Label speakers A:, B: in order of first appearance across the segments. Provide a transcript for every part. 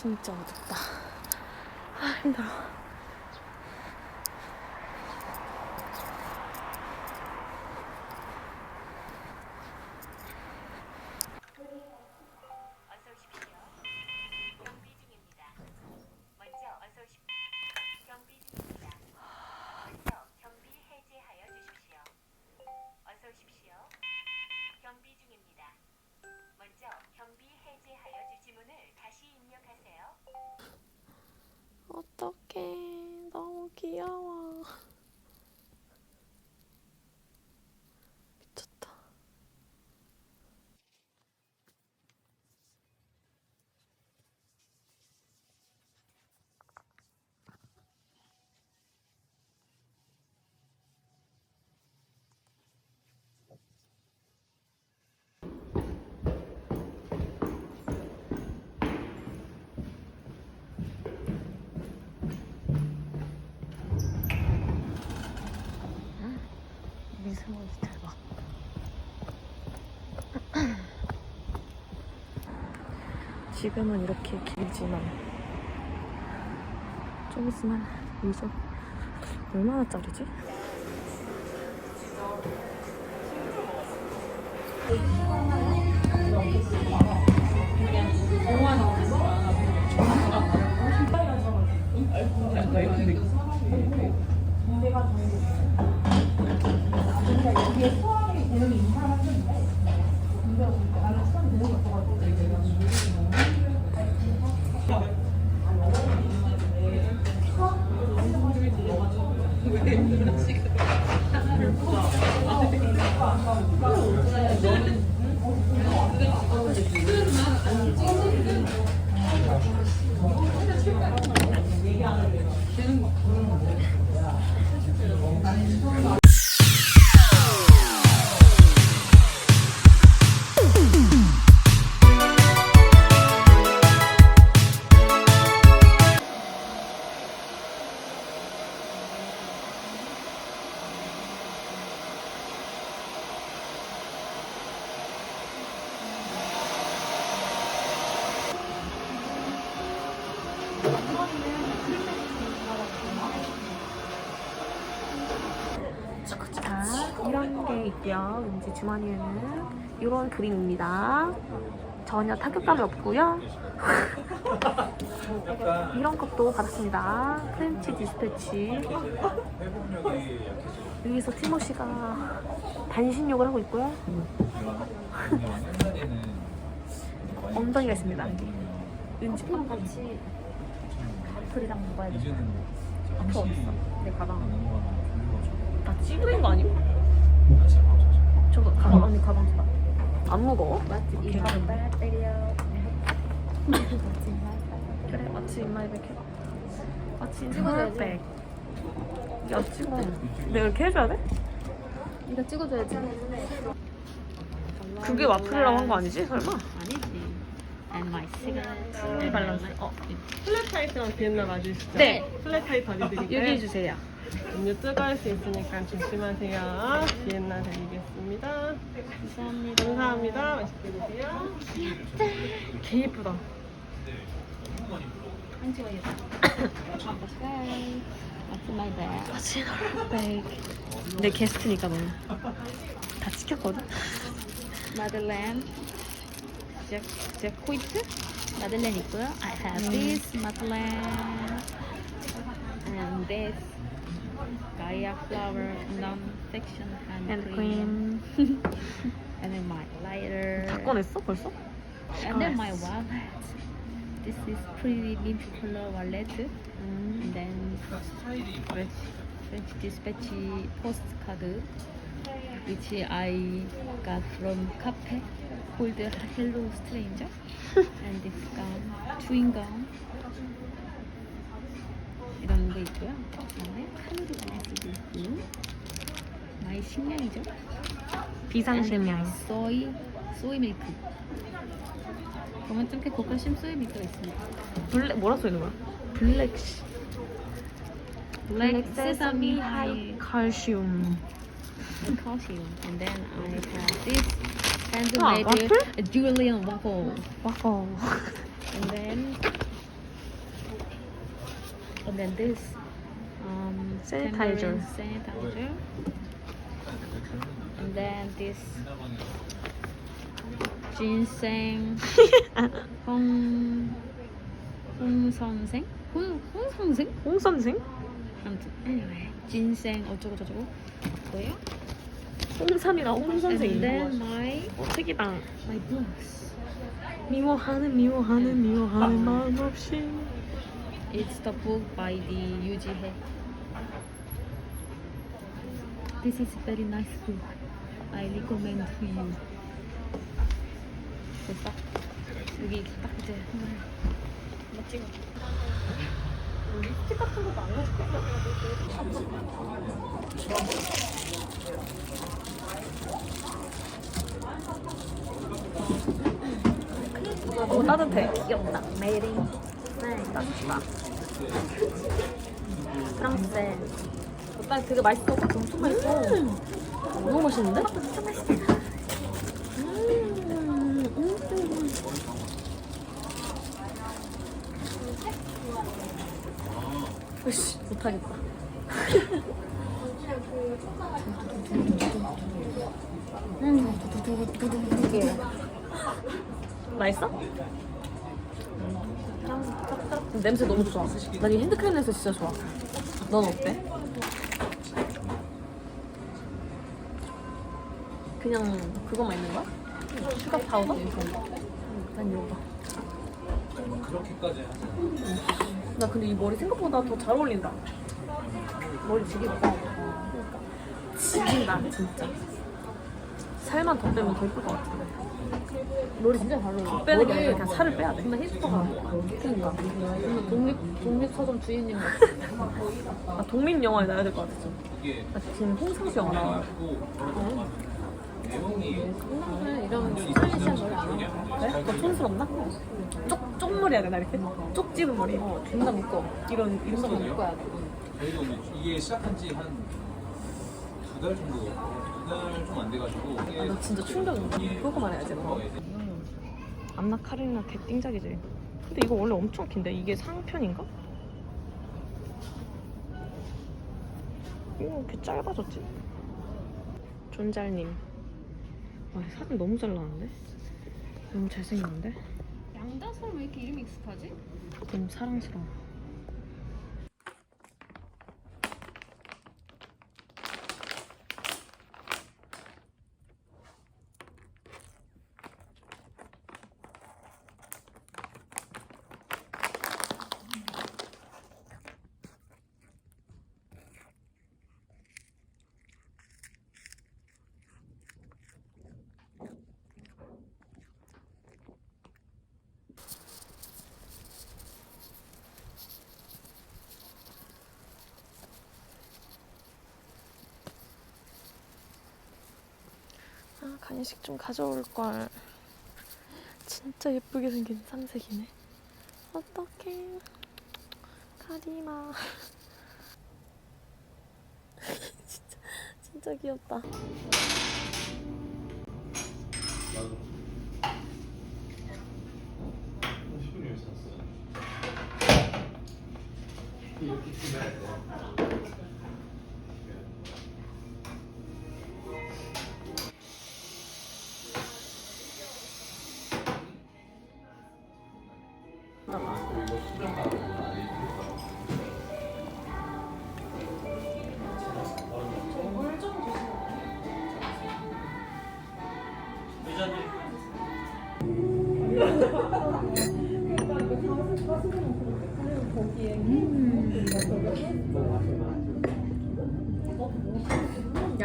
A: 진짜 어둡다. 아, 힘들어.
B: 경비 중입니다. 먼저 경비 해제하여
A: 어떡해. 너무 귀여워. 미세먼지 대박. 지금은 이렇게 길지만 좀 있으면 이제 얼마나 짜리지? 자, 게 있고요. 왠지 주머니에는 이런 그림입니다. 전혀 타격감이 없고요. 이런 것도 받았습니다. 프렌치 디스패치. 여기서 티모시가 반신욕을 하고 있고요. 엉덩이가 있습니다. 왠지
C: 랑 같이 가플이랑 먹어야 돼.
A: 앞에 어딨어? 내 가방. 나 찌부린 거 아니고? 저거 가방 언니 가방 줘봐. 안 무거워?
C: 마트
A: 오케이.
C: 이마를 빨아 때려.
A: 그래 마치 인마이백 해. 마치. 인마이백. 야 찍어. 내가 이렇게 해줘야 돼?
C: 이거 찍어줘야지.
A: 그게 와플이라고 한 거 아니지? 설마?
C: 아니지. And my cigarette.
A: 이 밸런스. 어.
D: 플랫 타이트랑 비엔나 맞으시죠?
A: 네.
D: 플랫 타이트 어디드릴까요?
A: 얘기해 주세요.
D: 음료 뜨거울 수 있으니까 조심하세요. 비엔나 드리겠습니다.
C: 감사합니다.
D: 감사합니다. 맛있게 드세요.
A: 개 예쁘다.
C: 한 찍어야겠다. What's my bag?
A: 마치 인마이백. 내 게스트니까 너는. 다 시켰거든?
C: 마들렌. 제, 제 코이트. 마들렌 있고요. I have this 마들렌. And this. Gaia flower non-fiction hand,
A: And
C: cream.
A: cream.
C: And then my lighter.
A: 다 꺼냈어 벌써?
C: And then my wallet. This is pretty mint color wallet.
A: 음.
C: And then French, French dispatch postcard, which I got from cafe called Hello Stranger. and this gum, chewing gum. 이런 게 있고요. 그다음에 카누리가 SB 있고, 나의 식량이죠.
A: 비상식량.
C: 소이, 소이 밀크. 보면 이렇게 고칼슘 소이 밀크가 있습니다.
A: 블랙 뭐라 써 있는 거야? 블랙 시-
C: 블랙 세사미 하이
A: 칼슘.
C: calcium. And then I have this
A: 아,
C: handmade
A: 와플?
C: Julian waffle.
A: 와우.
C: And then And then this um,
A: Sanitizer.
C: sanitizer. And then this ginseng 홍 홍선생 홍 홍선생
A: 홍 선생?
C: 아무튼 anyway ginseng 어쩌고 저쩌고 뭐예요?
A: 홍삼이랑 홍
C: And then my
A: 책이랑
C: my books.
A: 미워하는 미워하는 미워하는 마음 없이
C: It's the book by the 유지해. This is very nice book. I recommend to you. 됐어? 여기 딱 이제 한번 찍어.
A: 너무 따뜻해 귀엽다 메리 네 따뜻하다 프랑스 오빠 되게 맛있어. 엄청 맛있어. 너무 맛있는데? 진짜 맛있어. 음, 음. 으씨 못하겠다. 이게 맛있어? 냄새 너무 좋아. 난 이 핸드크림 냄새 진짜 좋아. 넌 어때? 그냥 그거만 있는 거야? 슈가 파우더? 난 이거 봐. 나 근데 이 머리 생각보다 더 잘 어울린다. 머리 되게 예뻐. 그러니까. 지긴다 진짜. 살만 더 빼면 더 예쁠 것 같은데.
C: 머리 진짜 잘 어울려.
A: 빼는 게 아니라 그냥 살을 빼야 돼.
C: 근데 힙스터가 그러니까 근데 독립 독립 서점 주인님 같아.
A: 아, 독립 영화에 나야 될 것 같았어. 나 지금 홍상수 영화 나와.
C: 이런 스타일리시한 머리 안 하고.
A: 그래? 더 촌스럽나? 쪽, 쪽머리 해야 되나 이렇게? 쪽 집은 머리.
C: 어, 존나 묶어.
A: 이런, 이런 거.
C: 묶어야 돼.
E: 저희도 이게 시작한 지 한 두 달 정도, 두 달 좀 안 돼가지고
A: 아, 나 진짜 충격이야. 그거 말해야지, 너. 암나 카리나 개띵작이지. 근데 이거 원래 엄청 긴데? 이게 상편인가? 이거 왜 이렇게 짧아졌지? 존잘님. 와, 사진 너무 잘 나왔는데? 너무 잘생겼는데?
C: 양다솔 왜 이렇게 이름이 익숙하지?
A: 너무 사랑스러워. 아, 간식 좀 가져올 걸. 진짜 예쁘게 생긴 삼색이네. 어떡해. 가리마. 진짜, 진짜 귀엽다.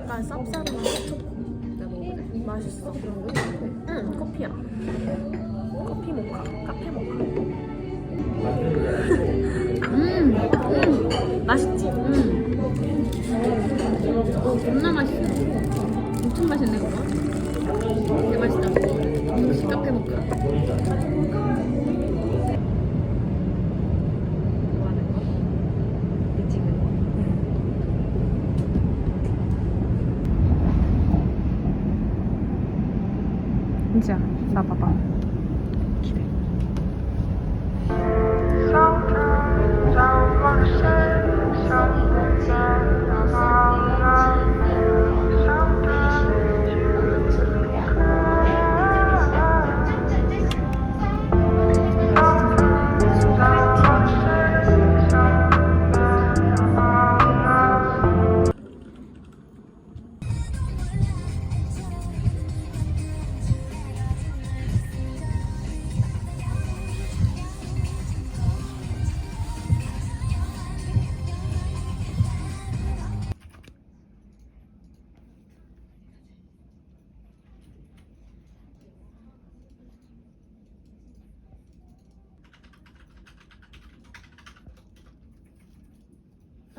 A: 약간 쌉싸름한 초코. 맛있어. 응, 커피야. 커피 모카, 카페 모카.
C: 음, 음,
A: 맛있지?
C: 음. 오, 존나 맛있어. 엄청 맛있네, 그거. 되게 맛있다. 역시 카페 모카.
A: 진짜 나 봐봐.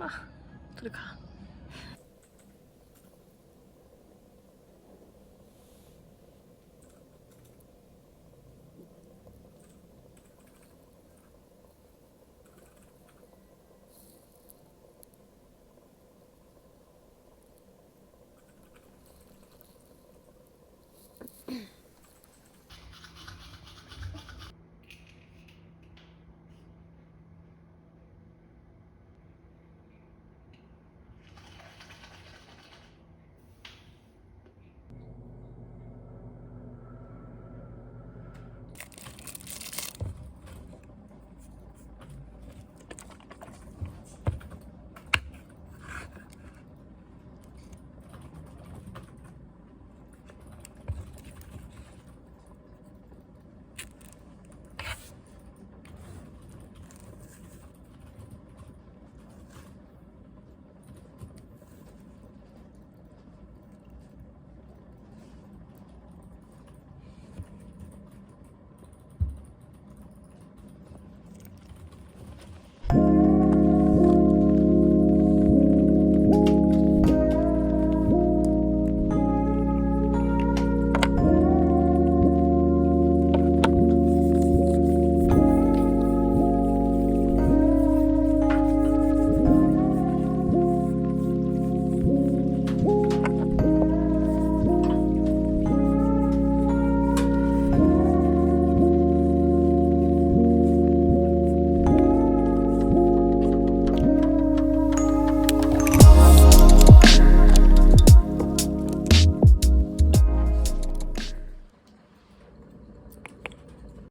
A: 안 돼. 오지 마. 둘이 가.